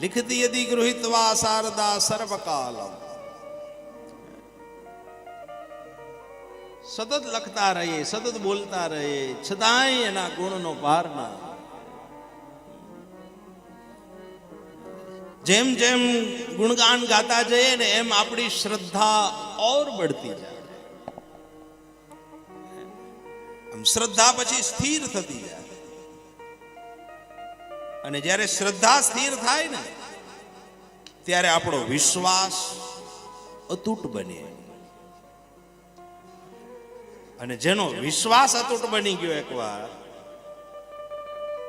લિખતી યદિ ગૃહિતવા શારદા સર્વકાલમ સતત લખતા રહીએ સતત બોલતા રહીએ છતાંય એના ગુણનો પાર ના જેમ જેમ ગુણગાન ગાતા જઈએ ને એમ આપણી શ્રદ્ધા ઓર બઢતી જાય આમ શ્રદ્ધા પછી સ્થિર થતી જાય અને જ્યારે શ્રદ્ધા સ્થિર થાય ને, ત્યારે આપણો વિશ્વાસ અતૂટ બને. અને જેનો વિશ્વાસ અતૂટ બની ગયો એકવાર,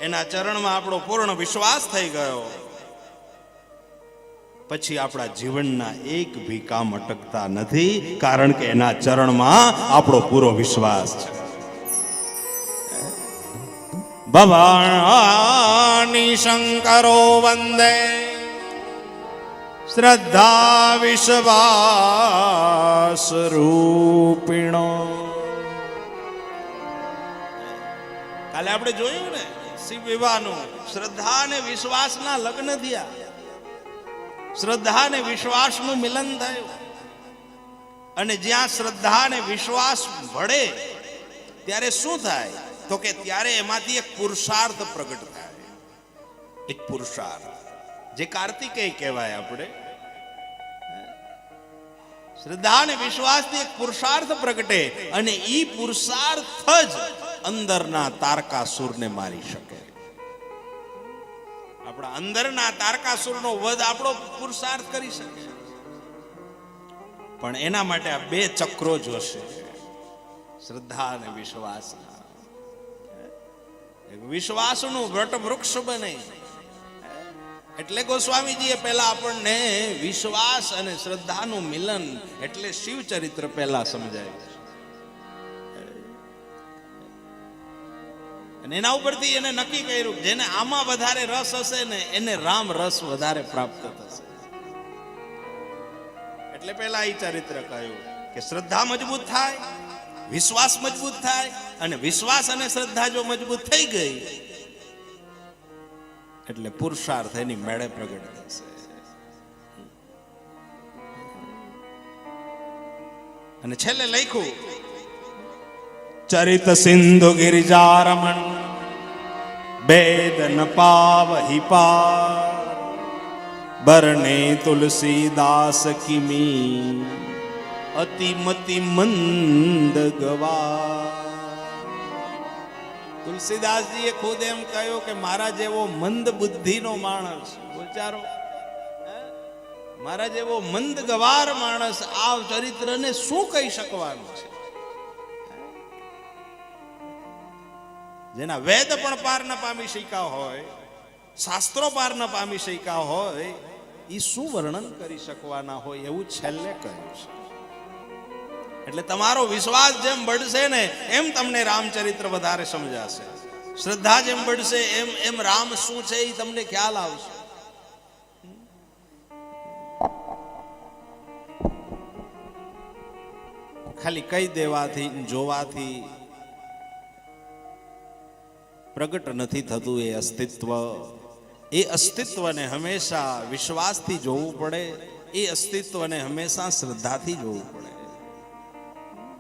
એના ચરણમાં આપણો પૂર્ણ વિશ્વાસ થઈ ગયો. પછી આપણા જીવનના એક ભી કામ અટકતા નથી, કારણ કે એના ચરણમાં આપણો પૂરો વિશ્વાસ છે. ભવાણી શંકરો વંદે શ્રદ્ધા વિશ્વાસ રૂપિણો કાલે આપણે જોયું ને, શિવ વિવાહનું? શ્રદ્ધા અને વિશ્વાસના લગ્ન થયા. શ્રદ્ધા અને વિશ્વાસનું મિલન થયું. અને જ્યાં શ્રદ્ધા અને વિશ્વાસ ભળે, ત્યારે શું થાય? તો કે ત્યારે એમાંથી એક પુરુષાર્થ પ્રગટ થાય. એક પુરુષાર્થ. જે કાર્તિકેય કહેવાય આપણે. શ્રદ્ધા અને વિશ્વાસથી એક પુરુષાર્થ પ્રગટે અને એ પુરુષાર્થ જ અંદરના તારકાસુરને મારી શકે. આપણા અંદરના તારકાસુરનો વધ આપણો પુરુષાર્થ કરી શકે. પણ એના માટે આ બે ચક્રો જોશે શ્રદ્ધા અને વિશ્વાસ વિશ્વાસનું વૃક્ષ બને. એટલે ગોસ્વામીજીએ પહેલા આપણને વિશ્વાસ અને શ્રદ્ધાનું મિલન એટલે શિવ ચરિત્ર પહેલા સમજાયું. અને એના ઉપરથી એને નક્કી કર્યું જેને આમાં વધારે રસ હશે ને એને રામ રસ વધારે પ્રાપ્ત થશે. એટલે પહેલા એ ચરિત્ર કહ્યું કે શ્રદ્ધા મજબૂત થાય, વિશ્વાસ મજબૂત થાય અને વિશ્વાસ અને શ્રદ્ધા જો મજબૂત થઈ ગઈ એટલે પુરુષાર્થ એની મેળે પ્રગટ થશે અને છેલ્લે લખ્યું, ચરિત સિંધુ ગિરિજારમણ ન પાવહી પાર, બરણે તુલસીદાસ કિમી અતિમતિ મંદ ગવા તુલસીદાસજીએ ખુદ એમ કહ્યું કે મારા જેવો મંદ બુદ્ધિનો માણસ વિચારો મારા જેવો મંદ ગવાર માણસ આ ચરિત્રને શું કહી શકવાનું છે? જેના વેદ પણ પાર ન પામી શક્યા હોય, શાસ્ત્રો પાર ન પામી શક્યા હોય એ શું વર્ણન કરી શકવાના હોય એવું છેલ્લે કહ્યું છે. એટલે તમારો વિશ્વાસ જેમ બઢશે ને એમ તમને રામચરિત્ર વધારે સમજાશે. શ્રદ્ધા જેમ બઢશે એમ એમ રામ શું છે એ તમને ખ્યાલ આવશે. ખાલી કહી દેવાથી, જોવાથી પ્રગટ નથી થતું એ અસ્તિત્વ. એ અસ્તિત્વને હંમેશા વિશ્વાસથી જોવું પડે, એ અસ્તિત્વને હંમેશા શ્રદ્ધાથી જોવું પડે.